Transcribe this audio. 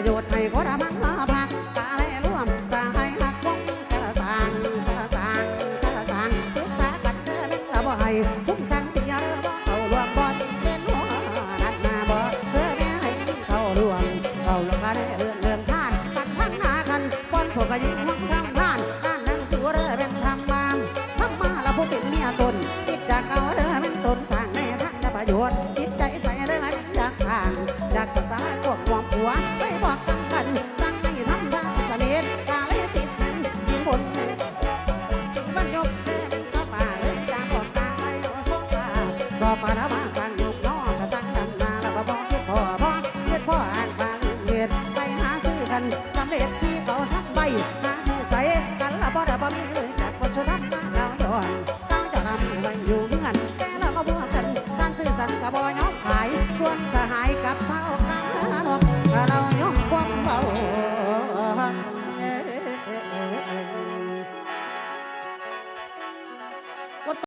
ประโยชน์ให้คนมันลาพักตาแลร่วมสหายหักวงกระสังกระสังกระสังศึกสากันเพื่อนละบ่ให้คุ้มสันเดียร์บ่เข้าร่วมบ่เป็นหัวนัดมาบ่เพื่อแม่ให้เข้าร่วมเข้าลงกันเรื่องเรื่องท่านกันทั้งหน้ากันก้อนพวกก็ยิ่งห่วงทำท่านด้านนั้นสูเรือเป็นทำบ้านทำมาละผู้เป็นเมียตนติดจากเอาเรือเป็นตนสร้างในทางประโยชน์จิตใจใส่ได้หลายอย่างต่างจากศึกษาควบความหัว สอบมาแล้วมาสร้างยกน้องก็สั่งกันมาแล้วก็บอกคิดพ่อพ่อคิดพ่ออ่านฟังเรียนไปหาซื้อกันสำเร็จที่เขาทำไปหาซื้อใส่กันละบ่ได้บ่มีเลยจากคนชรธรรมมาดาวย้อนตั้งจะทำไว้อยู่เงื่อนแกแล้วก็บ่กันการซื้อสันกับ่ยอมขายส่วนส